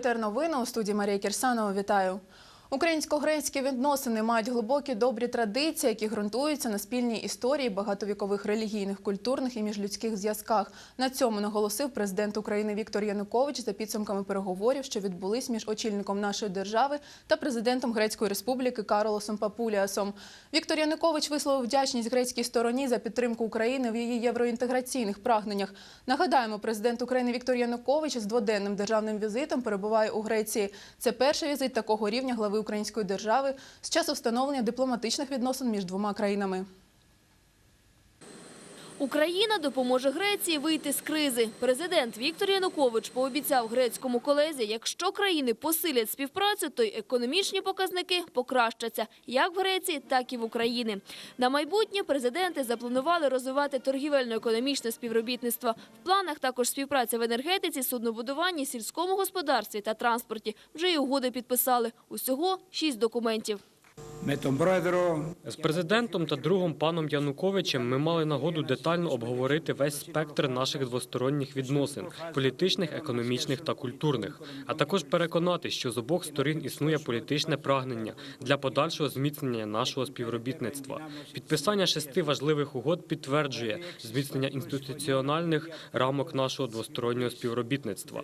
Тер новини у студії Марія Кірсанова. Вітаю. Українсько-грецькі відносини мають глибокі добрі традиції, які ґрунтуються на спільній історії багатовікових релігійних, культурних і міжлюдських зв'язках. На цьому наголосив президент України Віктор Янукович за підсумками переговорів, що відбулись між очільником нашої держави та президентом Грецької республіки Карлосом Папуліасом. Віктор Янукович висловив вдячність грецькій стороні за підтримку України в її євроінтеграційних прагненнях. Нагадаємо, президент України Віктор Янукович з дводенним державним візитом перебуває у Греції. Це перший візит такого рівня глави української держави з часу встановлення дипломатичних відносин між двома країнами. Україна допоможе Греції вийти з кризи. Президент Віктор Янукович пообіцяв грецькому колезі, якщо країни посилять співпрацю, то й економічні показники покращаться як в Греції, так і в Україні. На майбутнє президенти запланували розвивати торгівельно-економічне співробітництво. В планах також співпраця в енергетиці, суднобудуванні, сільському господарстві та транспорті. Вже й угоди підписали. Усього шість документів. З президентом та другом паном Януковичем ми мали нагоду детально обговорити весь спектр наших двосторонніх відносин політичних, економічних та культурних, а також переконати, що з обох сторін існує політичне прагнення для подальшого зміцнення нашого співробітництва. Підписання шести важливих угод підтверджує зміцнення інституціональних рамок нашого двостороннього співробітництва.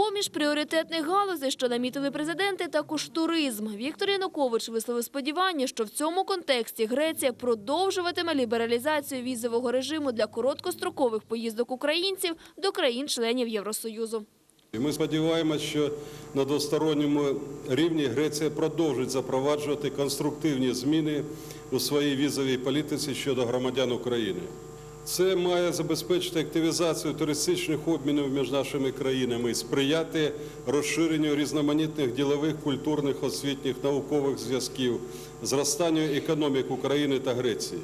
Поміж пріоритетних галузей, що намітили президенти, також туризм. Віктор Янукович висловив сподівання, що в цьому контексті Греція продовжуватиме лібералізацію візового режиму для короткострокових поїздок українців до країн-членів Євросоюзу. Ми сподіваємося, що на двосторонньому рівні Греція продовжить запроваджувати конструктивні зміни у своїй візовій політиці щодо громадян України. Це має забезпечити активізацію туристичних обмінів між нашими країнами і сприяти розширенню різноманітних ділових, культурних, освітніх, наукових зв'язків, зростанню економік України та Греції.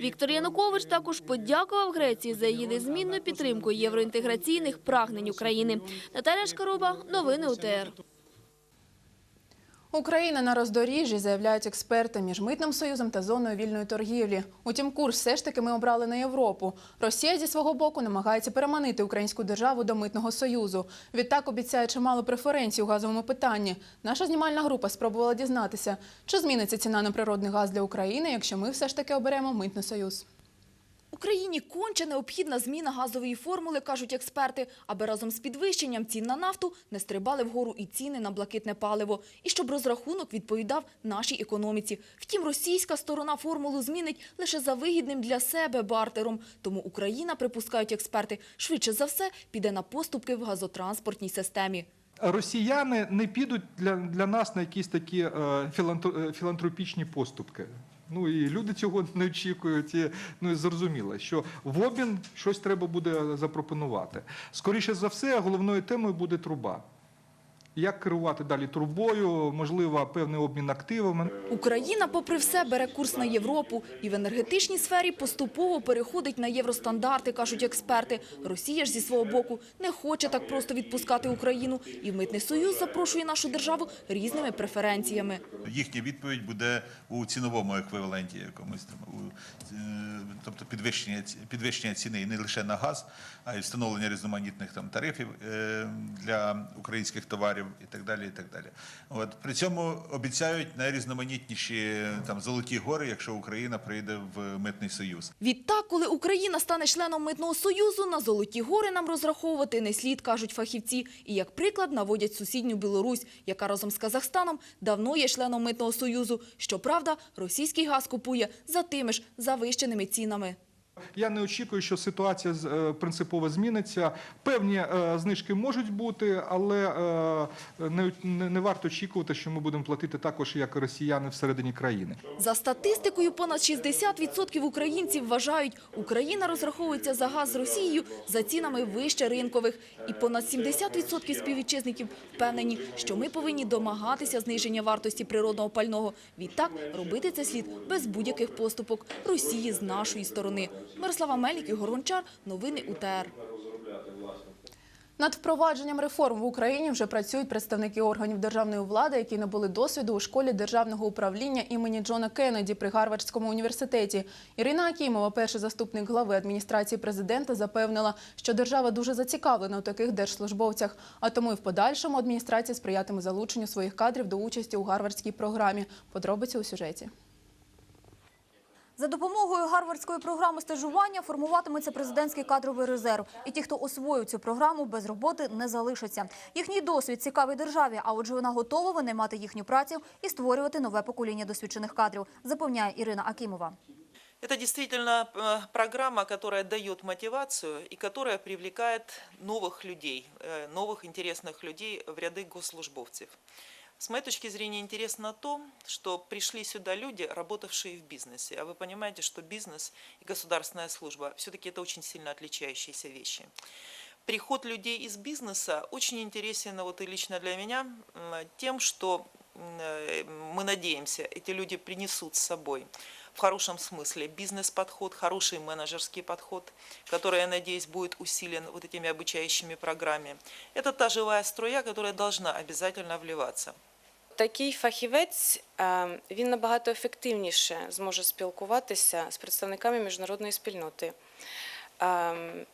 Віктор Янукович також подякував Греції за її незмінну підтримку євроінтеграційних прагнень України. Наталя Шкаруба, новини УТР. Україна на роздоріжжі, заявляють експерти між митним союзом та зоною вільної торгівлі. Утім, курс все ж таки ми обрали на Європу. Росія зі свого боку намагається переманити українську державу до митного союзу. Відтак обіцяє чимало преференцій у газовому питанні. Наша знімальна група спробувала дізнатися, чи зміниться ціна на природний газ для України, якщо ми все ж таки оберемо митний союз. Україні конче необхідна зміна газової формули, кажуть експерти, аби разом з підвищенням цін на нафту не стрибали вгору і ціни на блакитне паливо, і щоб розрахунок відповідав нашій економіці. Втім, російська сторона формулу змінить лише за вигідним для себе бартером. Тому Україна, припускають експерти, швидше за все піде на поступки в газотранспортній системі. росіяни не підуть для, для нас на якісь такі е, е, філантропічні поступки. Ну і люди цього не очікують. І, ну і зрозуміло, що в обмін щось треба буде запропонувати. Скоріше за все, головною темою буде труба. Як керувати далі трубою, можливо, певний обмін активами. Україна, попри все, бере курс на Європу і в енергетичній сфері поступово переходить на євростандарти, кажуть експерти. Росія ж зі свого боку не хоче так просто відпускати Україну, і митний союз запрошує нашу державу різними преференціями. Їхня відповідь буде у ціновому еквіваленті якомусь там, у, е, тобто підвищення, ці- підвищення ціни не лише на газ, а й встановлення різноманітних там тарифів е, для українських товарів і так далі. І так далі. От при цьому обіцяють найрізноманітніші там золоті гори, якщо Україна прийде в митний союз. Відтак, коли Україна стане членом митного союзу, на золоті гори нам розраховувати не слід, кажуть фахівці. І як приклад наводять сусідню Білорусь, яка разом з Казахстаном давно є членом митного союзу. Щоправда, російський газ купує за тими ж завищеними цінами. Я не очікую, що ситуація е, принципово зміниться. Певні е, знижки можуть бути, але е, не, не, не варто очікувати, що ми будемо платити також як росіяни всередині країни. За статистикою, понад 60% українців вважають, Україна розраховується за газ з Росією за цінами вище ринкових. І понад 70% співвітчизників впевнені, що ми повинні домагатися зниження вартості природного пального. Відтак, робити це слід без будь-яких поступок Росії з нашої сторони. Мирослава Мельник, Ігор Гончар, новини УТР. Над впровадженням реформ в Україні вже працюють представники органів державної влади, які набули досвіду у школі державного управління імені Джона Кеннеді при Гарвардському університеті. Ірина Акімова, перший заступник глави адміністрації президента, запевнила, що держава дуже зацікавлена у таких держслужбовцях, а тому і в подальшому адміністрація сприятиме залученню своїх кадрів до участі у гарвардській програмі. Подробиці у сюжеті. За допомогою гарвардської програми стажування формуватиметься президентський кадровий резерв. І ті, хто освоїв цю програму, без роботи не залишаться. Їхній досвід цікавий державі, а отже вона готова винаймати їхню працю і створювати нове покоління досвідчених кадрів, запевняє Ірина Акімова. Это действительно э, программа, которая дает мотивацию и которая привлекает новых людей, э, новых интересных людей в ряды госслужбовцев. С моей точки зрения интересно то, что пришли сюда люди, работавшие в бизнесе. А вы понимаете, что бизнес и государственная служба все-таки это очень сильно отличающиеся вещи. Приход людей из бизнеса очень интересен вот и лично для меня тем, что э, мы надеемся, эти люди принесут с собой в хорошем смысле бизнес-подход, хороший менеджерский подход, который, я надеюсь, будет усилен вот этими обучающими программами. Это та живая струя, которая должна обязательно вливаться. Такий фахівець е, він набагато ефективніше зможе спілкуватися з представниками міжнародної спільноти, е,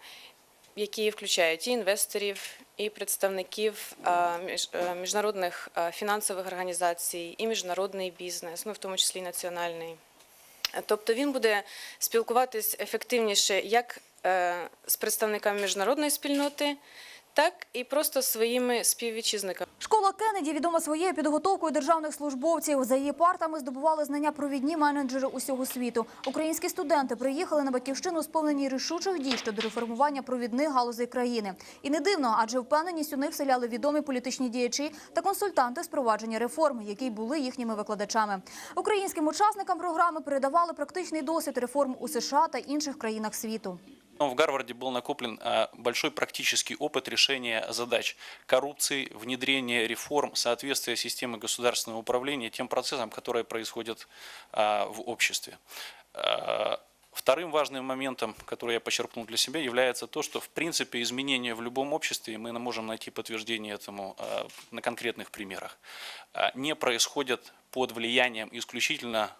які включають і інвесторів, і представників е, між- е, міжнародних е, фінансових організацій, і міжнародний бізнес, ну в тому числі і національний. Тобто він буде спілкуватись ефективніше як е, з представниками міжнародної спільноти, так і просто своїми співвітчизниками. Школа Кеннеді відома своєю підготовкою державних службовців. За її партами здобували знання провідні менеджери усього світу. Українські студенти приїхали на батьківщину сповнені рішучих дій щодо реформування провідних галузей країни. І не дивно, адже впевненість у них вселяли відомі політичні діячі та консультанти з провадження реформ, які були їхніми викладачами. Українським учасникам програми передавали практичний досвід реформ у США та інших країнах світу. В Гарварде был накоплен а, большой практический опыт решения задач коррупции, внедрения реформ, соответствия системы государственного управления тем процессам, которые происходят а, в обществе. А, Вторым важным моментом, который я почерпнул для себя, является то, что в принципе изменения в любом обществе, и мы можем найти подтверждение этому на конкретных примерах, не происходят под влиянием исключительно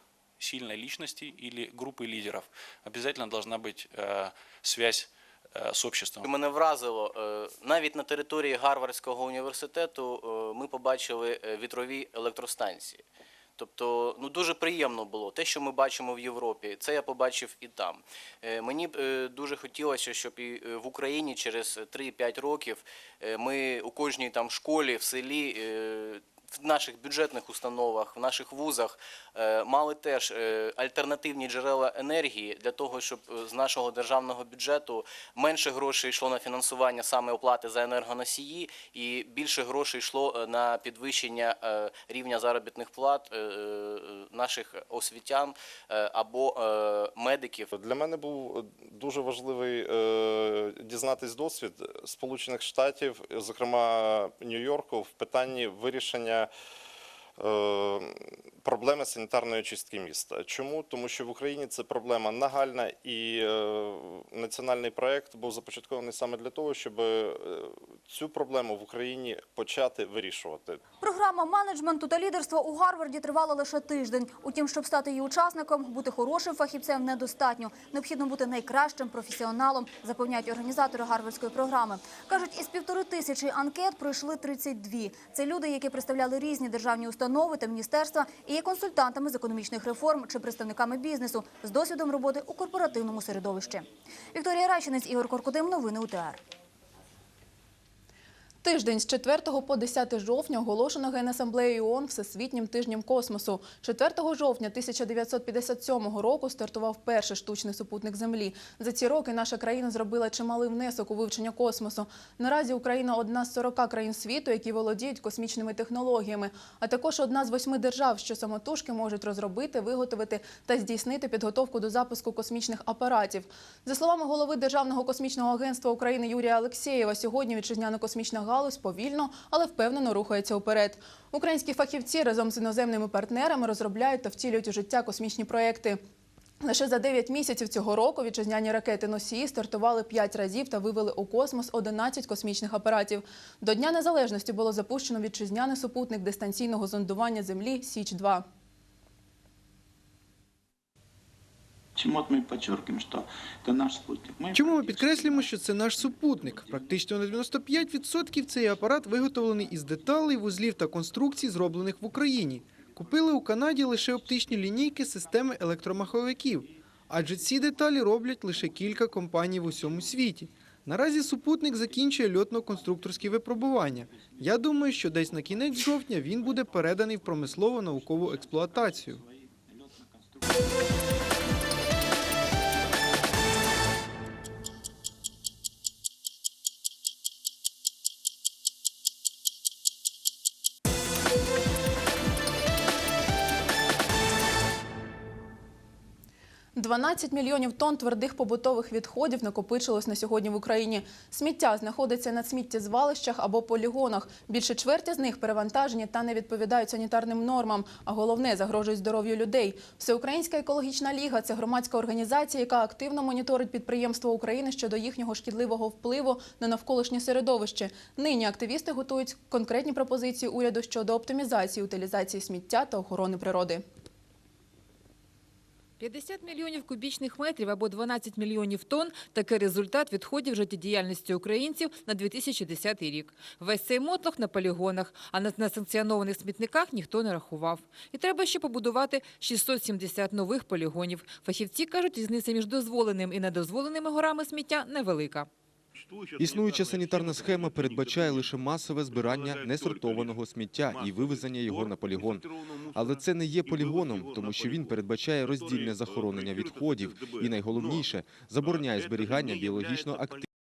сильной личности или группы лидеров. Обязательно должна быть э, связь э, с обществом. Мене вразило е, навіть на території Гарвардського університету е, ми побачили е, вітрові електростанції. Тобто, ну дуже приємно було те, що ми бачимо в Європі. Це я побачив і там. Е, Мені б е, дуже хотілося, щоб і е, в Україні через 3-5 років е, ми у кожній там школі, в селі. в наших бюджетних установах, в наших вузах е, мали теж е, альтернативні джерела енергії для того, щоб е, з нашого державного бюджету менше грошей йшло на фінансування саме оплати за енергоносії, і більше грошей йшло на підвищення рівня заробітних плат наших освітян або медиків. Для мене був дуже важливий дізнатись досвід Сполучених Штатів, зокрема Нью-Йорку, в питанні вирішення е, проблеми санітарної чистки міста. Чому? Тому що в Україні це проблема нагальна, і е, національний проект був започаткований саме для того, щоб е, цю проблему в Україні почати вирішувати. Програма менеджменту та лідерства у Гарварді тривала лише тиждень. Утім, щоб стати її учасником, бути хорошим фахівцем недостатньо. Необхідно бути найкращим професіоналом, запевняють організатори гарвардської програми. Кажуть, із півтори тисячі анкет пройшли 32. Це люди, які представляли різні державні установи та міністерства і є консультантами з економічних реформ чи представниками бізнесу з досвідом роботи у корпоративному середовищі. Вікторія Рачинець, Ігор Коркудим. Новини УТР. Тиждень з 4 по 10 жовтня оголошено Генасамблеєю ООН Всесвітнім тижнем космосу. 4 жовтня 1957 року стартував перший штучний супутник Землі. За ці роки наша країна зробила чималий внесок у вивчення космосу. Наразі Україна одна з 40 країн світу, які володіють космічними технологіями, а також одна з восьми держав, що самотужки можуть розробити, виготовити та здійснити підготовку до запуску космічних апаратів. За словами голови Державного космічного агентства України Юрія Алексєєва, сьогодні вітчизняна космічна галузь повільно, але впевнено рухається вперед. Українські фахівці разом з іноземними партнерами розробляють та втілюють у життя космічні проекти. Лише за 9 місяців цього року вітчизняні ракети-носії стартували 5 разів та вивели у космос 11 космічних апаратів. До Дня Незалежності було запущено вітчизняний супутник дистанційного зондування Землі Січ-2. Чому ми підчеркуємо, що це наш спутник? Ми Чому ми підкреслюємо, що це наш супутник? Практично на 95% цей апарат виготовлений із деталей, вузлів та конструкцій, зроблених в Україні. Купили у Канаді лише оптичні лінійки системи електромаховиків, адже ці деталі роблять лише кілька компаній в усьому світі. Наразі супутник закінчує льотно-конструкторські випробування. Я думаю, що десь на кінець жовтня він буде переданий в промислову наукову експлуатацію. – 12 мільйонів тонн твердих побутових відходів накопичилось на сьогодні в Україні. Сміття знаходиться на сміттєзвалищах або полігонах. Більше чверті з них перевантажені та не відповідають санітарним нормам, а головне – загрожують здоров'ю людей. Всеукраїнська екологічна ліга – це громадська організація, яка активно моніторить підприємства України щодо їхнього шкідливого впливу на навколишнє середовище. Нині активісти готують конкретні пропозиції уряду щодо оптимізації утилізації сміття та охорони природи. 50 мільйонів кубічних метрів або 12 мільйонів тонн – такий результат відходів життєдіяльності українців на 2010 рік. Весь цей мотлох на полігонах, а на санкціонованих смітниках ніхто не рахував. І треба ще побудувати 670 нових полігонів. Фахівці кажуть, різниця між дозволеним і недозволеними горами сміття невелика. Існуюча санітарна схема передбачає лише масове збирання несортованого сміття і вивезення його на полігон. Але це не є полігоном, тому що він передбачає роздільне захоронення відходів і найголовніше забороняє зберігання біологічно активних